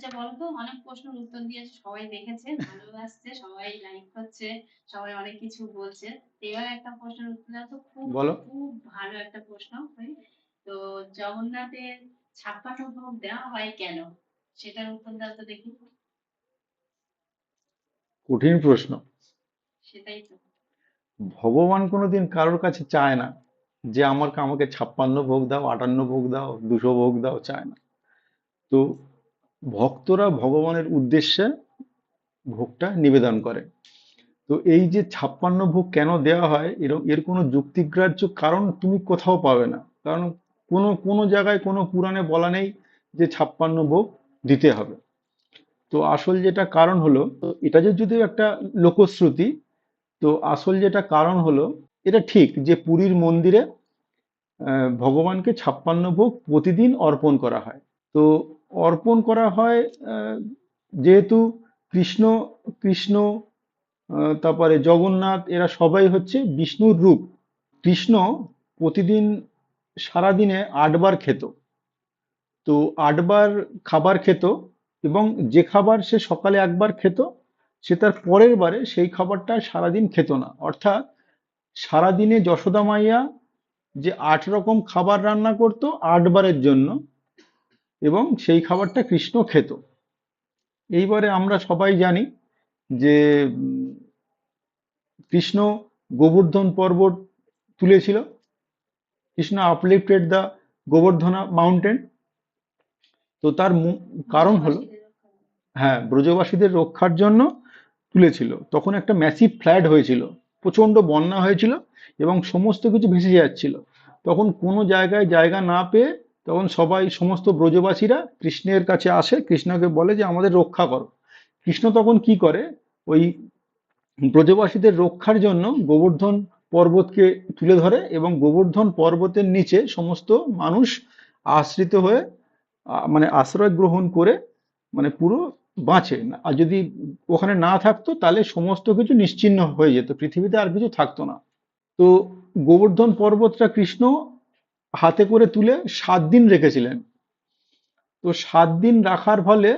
আচ্ছা বলো তো অনেক প্রশ্নের উত্তর দিয়েছ সবাই দেখেছে ভালো লাগছে সবাই লাইক করছে সবাই অনেক কিছু বলছে। এবার একটা প্রশ্নের উত্তর দাও তো খুব বলো। খুব ভালো একটা প্রশ্ন তো জগন্নাথের ছাপ্পান্ন ভোগ দেওয়া হয় কেন? সেটার উত্তর দাও তো দেখি। কঠিন প্রশ্ন। সেটাই তো। ভগবান কোনোদিন কারোর কাছে চায় না যে আমার আমাকে ছাপ্পান্ন ভোগ দাও আটান্ন ভোগ দাও দুশো ভোগ দাও চায় না। তো ভক্তরা ভগবানের উদ্দেশ্যে ভোগটা নিবেদন করে। তো এই যে ছাপ্পান্ন ভোগ কেন দেওয়া হয় এরকম এর কোনো যুক্তিগ্রাহ্য কারণ তুমি কোথাও পাবে না। কারণ কোনো কোনো জায়গায় কোনো পুরাণে বলা নেই যে ছাপ্পান্ন ভোগ দিতে হবে। তো আসল যেটা কারণ হলো এটা যে যদিও একটা লোকশ্রুতি, তো আসল যেটা কারণ হলো, এটা ঠিক যে পুরীর মন্দিরে ভগবানকে ছাপ্পান্ন ভোগ প্রতিদিন অর্পণ করা হয়। তো অর্পণ করা হয় যেহেতু কৃষ্ণ কৃষ্ণ তারপরে জগন্নাথ, এরা সবাই হচ্ছে বিষ্ণুর রূপ। কৃষ্ণ প্রতিদিন সারাদিনে আটবার খেত। তো আটবার খাবার খেত এবং যে খাবার সে সকালে একবার খেত, সে তার পরের বারে সেই খাবারটা সারাদিন খেত না। অর্থাৎ সারাদিনে যশোদা মাইয়া যে আট রকম খাবার রান্না করত আটবারের জন্য এবং সেই খাবারটা কৃষ্ণ খেত। এইবারে আমরা সবাই জানি যে কৃষ্ণ গোবর্ধন পর্বত তুলেছিল। Krishna uplifted the Govardhana mountain তো তার কারণ হলো হ্যাঁ ব্রজবাসীদের রক্ষার জন্য তুলেছিল। তখন একটা ম্যাসিভ ফ্ল্যাড হয়েছিল প্রচণ্ড বন্যা হয়েছিল এবং সমস্ত কিছু ভেসে যাচ্ছিল। তখন কোনো জায়গায় জায়গা না পেয়ে তখন সবাই, সমস্ত ব্রজবাসীরা কৃষ্ণের কাছে আসে, কৃষ্ণকে বলে যে, আমাদের রক্ষা করো। কৃষ্ণ তখন কি করে? ওই ব্রজবাসীদের রক্ষার জন্য গোবর্ধন পর্বতকে তুলে ধরে এবং গোবর্ধন পর্বতের নিচে সমস্ত মানুষ আশ্রিত হয়ে মানে আশ্রয় গ্রহণ করে মানে পুরো বাঁচে। আর যদি ওখানে না থাকতো, তাহলে সমস্ত কিছু নিশ্চিহ্ন হয়ে যেত। পৃথিবীতে আর কিছু থাকতো না। তো গোবর্ধন পর্বতটা কৃষ্ণ হাতে করে তুলে সাত দিন রেখেছিলেন। তো সাত দিন রাখার ফলে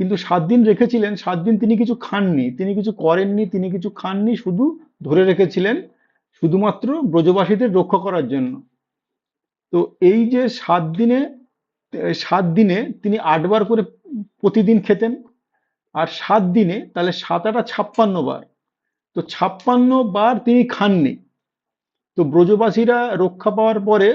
কিন্তু সাত দিন রেখেছিলেন, সাত দিন তিনি কিছু খাননি, তিনি কিছু করেননি, তিনি কিছু খাননি, শুধু ধরে রেখেছিলেন শুধুমাত্র ব্রজবাসীদের রক্ষা করার জন্য। তো এই যে সাত দিনে সাত দিনে তিনি আটবার করে প্রতিদিন খেতেন, আর সাত দিনে তাহলে সাত আটা ছাপ্পান্ন বার। তো ছাপ্পান্ন বার তিনি খাননি। তো ব্রজবাসীরা রক্ষা পাওয়ার পরে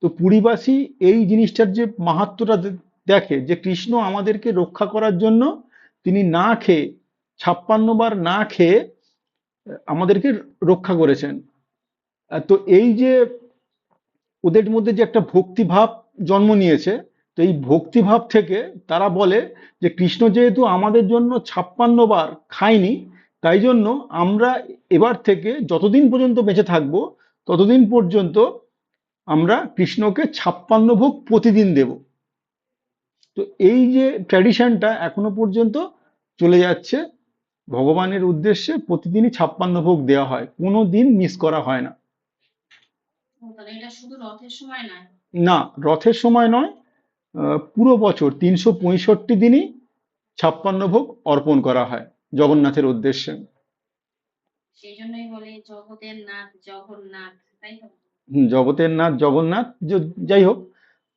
তো পুরীবাসী এই জিনিসটার যে মাহাত্ম্যটা দে- দেখে যে কৃষ্ণ আমাদেরকে রক্ষা করার জন্য তিনি না খেয়ে, ছাপ্পান্ন বার না খেয়ে আমাদেরকে রক্ষা করেছেন। তো এই যে ওদের মধ্যে যে একটা ভক্তিভাব জন্ম নিয়েছে, তো এই ভক্তিভাব থেকে তারা বলে যে কৃষ্ণ যেহেতু আমাদের জন্য ছাপ্পান্ন বার খায়নি, তাই জন্য আমরা এবার থেকে যতদিন পর্যন্ত বেঁচে থাকব, ততদিন পর্যন্ত আমরা কৃষ্ণকে ছাপ্পান্ন ভোগ প্রতিদিন দেব। তো এই যে ট্র্যাডিশনটা এখনও পর্যন্ত চলে যাচ্ছে ভগবানের উদ্দেশ্যে প্রতিদিনই ছাপ্পান্ন ভোগ দেওয়া হয় কোনো দিন মিস করা হয় না। না রথের সময় নয় আহ, পুরো বছর তিনশো পঁয়ষট্টি দিনই ছাপ্পান্ন ভোগ অর্পণ করা হয় জগন্নাথের উদ্দেশ্যে। সেই জন্যই বলে জগতের নাথ জগন্নাথ তাই জগতের নাথ জগন্নাথ। যাই হোক,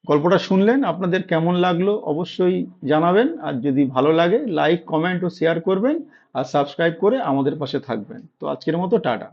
গল্পটা শুনলেন, আপনাদের কেমন লাগল অবশ্যই জানাবেন। আর যদি ভালো লাগে লাইক কমেন্ট ও শেয়ার করবেন আর সাবস্ক্রাইব করে আমাদের পাশে থাকবেন। তো আজকের মতো, টাটা।